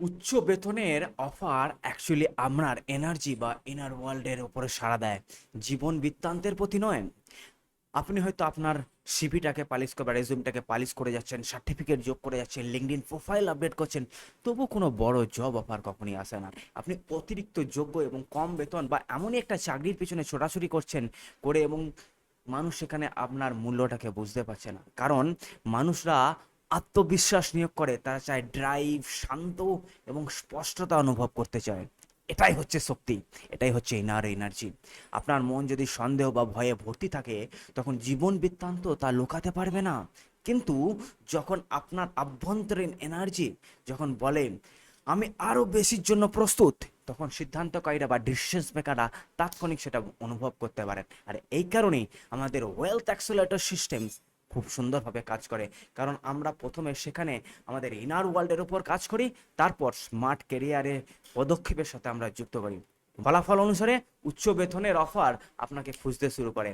উচ্চ বেতনের offer actually আপনার এনার্জি বা ইনার ওয়ার্ল্ডের উপরে সাড়া দেয়। জীবন বৃত্তান্তের প্রতি নয়। আপনি হয়তো আপনার সিভিটাকে পালিশ করে বা রেজিউমটাকে পালিশ করে যাচ্ছেন সার্টিফিকেট যোগ করে যাচ্ছেন লিঙ্কডিন প্রোফাইল আপডেট করছেন, তবু কোনো বড় জব অফার কখনই আসে না। আপনি অতিরিক্ত যোগ্য এবং কম বেতন বা এমনই একটা চাকরির পিছনে ছোটাছুটি করছেন করে এবং মানুষ সেখানে আপনার মূল্যটাকে বুঝতে পারছে না। কারণ মানুষরা আত্মবিশ্বাস নিয়োগ করে, তারা চায় ড্রাইভ শান্ত এবং স্পষ্টতা অনুভব করতে চায়। এটাই হচ্ছে শক্তি, এটাই হচ্ছে ইনার এনার্জি আপনার মন যদি সন্দেহ বা ভয়ে ভর্তি থাকে, তখন জীবন বৃত্তান্ত তা লুকাতে পারবে না। কিন্তু যখন আপনার আভ্যন্তরীণ এনার্জি যখন বলে, আমি আরও বেশির জন্য প্রস্তুত, তখন সিদ্ধান্তকারীরা বা ডিসিশন মেকাররা তাৎক্ষণিক সেটা অনুভব করতে পারেন। আর এই কারণেই আমাদের ওয়েলথ অ্যাক্সেলেটর সিস্টেম খুব সুন্দরভাবে কাজ করে। কারণ আমরা প্রথমে সেখানে আমাদের ইনার ওয়ার্ল্ডের উপর কাজ করি, তারপর স্মার্ট কেরিয়ারে পদক্ষেপের সাথে আমরা যুক্ত করি। ফলাফল অনুসারে উচ্চ বেতনের অফার আপনাকে খুঁজতে শুরু করে।